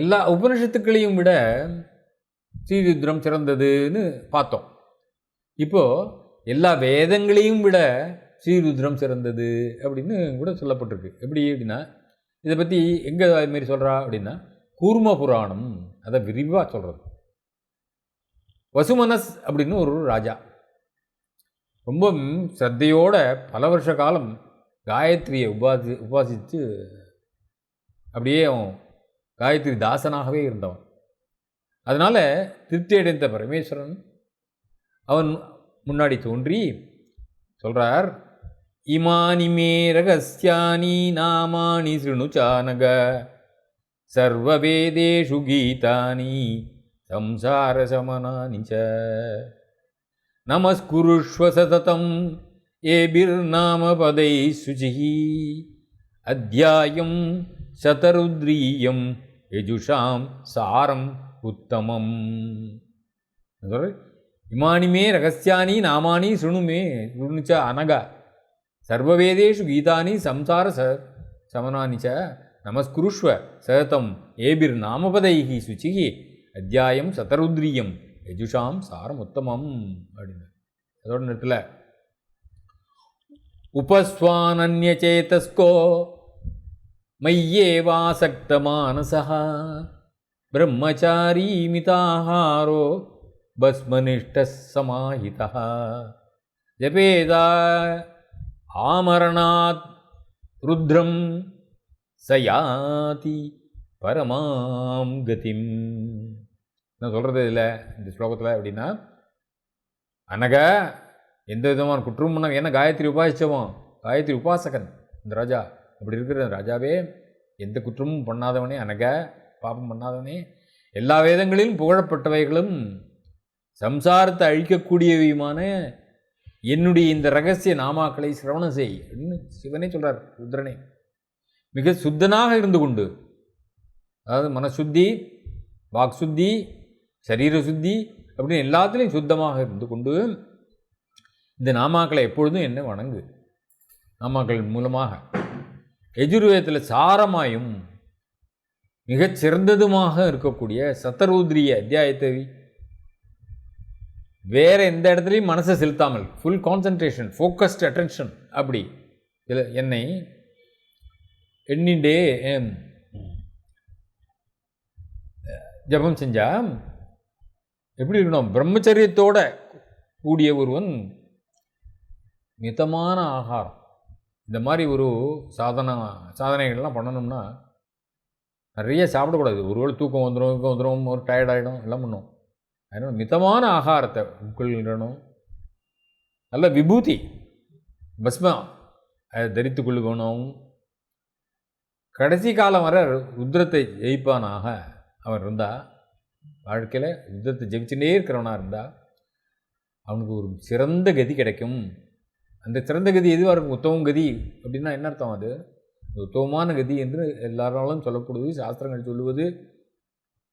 எல்லா உபனிஷத்துக்களையும் விட ஸ்ரீருத்ரம் சிறந்ததுன்னு பார்த்தோம். இப்போது எல்லா வேதங்களையும் விட ஸ்ரீருத்ரம் சிறந்தது அப்படின்னு கூட சொல்லப்பட்டிருக்கு. எப்படி அப்படின்னா இதை பற்றி எங்கே அதுமாரி சொல்கிறா அப்படின்னா கூர்ம புராணம் அதை விரிவாக சொல்கிறது வசுமனஸ் அப்படின்னு ஒரு ராஜா. ரொம்ப ஸ்ரத்தையோட பல வருஷ காலம் காயத்ரியை உபாசி உபாசித்து அப்படியே அவன் காயத்ரி தாசனாகவே இருந்தவன். அதனால் திருப்தி அடைந்த பரமேஸ்வரன் அவன் முன்னாடி தோன்றி சொல்கிறார் இமானி மே ரகசியானி நாமானி சிருணுச்சானக சர்வவேதேஷு கீதானி சம்சாரசமனானி ச நமஸ்குருஷ்வ சததம் ஏபிர்நாமபதை சுச்சிः அத்தியாயம் சதருத்ரீயம் யஜுஷாம் சாரம் உத்தமம். சொல்ற இமானி ரகசியானி நாமானி சுணுமே சுணுச்ச அனக. சர்வவேதேஷு கீதானி சம்சார ச சமனானி ச நமஸ்குருஷ்வ சததம் ஏபிர் நாமபதைகி சுச்சிகி அத்தியாயம் சதருத்ரியம் யஜுஷாம் சாரம் உத்தமம் அப்படின்னு அதோட நிறுத்தல உபஸ்வானன்யச்சேதஸ்கோ மய்யேவாசக்தமானசः பிரம்மச்சாரி மிதாஹாரோ பஸ்மனிஷ்ட சமாஹிதः ஜபேதா ஆமரணாத் ருத்ரம் சயாதி பரமாம் கதிம் நான் சொல்கிறது இதில் இந்த ஸ்லோகத்தில் அப்படின்னா அனக எந்த விதமான குற்றம் பண்ண என்ன காயத்ரி உபாசிச்சவன் காயத்ரி உபாசகன் இந்த ராஜா. அப்படி இருக்கிற ராஜாவே எந்த குற்றமும் பண்ணாதவனே அனக பாபம் பண்ணாதவனே எல்லா வேதங்களிலும் புகழப்பட்டவைகளும் சம்சாரத்தை அழிக்கக்கூடியவையுமான என்னுடைய இந்த ரகசிய நாமாக்களை சிரவணம் செய் அப்படின்னு சிவனே சொல்கிறார் ருத்ரனே. மிக சுத்தனாக இருந்து கொண்டு அதாவது மனசுத்தி வாக் சுத்தி சரீர சுத்தி அப்படின்னு எல்லாத்துலேயும் சுத்தமாக இருந்து கொண்டு இந்த நாமாக்களை எப்பொழுதும் என்ன வணங்கு. நாமாக்கள் மூலமாக. எஜுர்வேதத்தில் சாரமாயும் மிகச் சிறந்ததுமாக இருக்கக்கூடிய சத்தருத்ரிய அத்தியாயத்தை வேறு எந்த இடத்துலையும் மனசை செலுத்தாமல் ஃபுல் கான்சன்ட்ரேஷன் ஃபோக்கஸ்ட் அட்டென்ஷன் அப்படி. இதில் என்னை எண்ணிண்டே ஜபம் செஞ்சா எப்படி இருக்கணும்? பிரம்மச்சரியத்தோட கூடிய ஒருவன் மிதமான ஆகாரம். இந்த மாதிரி ஒரு சாதனை சாதனைகள்லாம் பண்ணணும்னா நிறைய சாப்பிடக்கூடாது. ஒருவேளை தூக்கம் வந்துடும் தூக்கம் வந்துடும் ஒரு டயர்ட் ஆகிடும் எல்லாம் பண்ணும் அதனால் மிதமான ஆகாரத்தை உட்கொள்ளணும் நல்ல விபூதி பஸ்மம் அதை தரித்து கொள்ளுகணும். கடைசி காலம் வர ருத்ரத்தை ஜெயிப்பானாக அவன் இருந்தா வாழ்க்கையில் யுத்தத்தை ஜெயிச்சுட்டே இருக்கிறவனாக இருந்தால் அவனுக்கு ஒரு சிறந்த கதி கிடைக்கும். அந்த சிறந்த கதி எதுவாக இருக்கும்? உத்தமம் கதி அப்படின்னா என்ன அர்த்தம் அது உத்தமமான கதி என்று எல்லாராலும் சொல்லப்படுவது சாஸ்திரங்கள் சொல்லுவது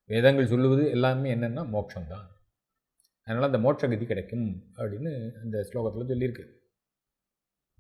வேதங்கள் சொல்லுவது எல்லாமே என்னென்னா மோட்சம்தான். அதனால் அந்த மோட்ச கதி கிடைக்கும் அப்படின்னு அந்த ஸ்லோகத்தில் சொல்லியிருக்கு.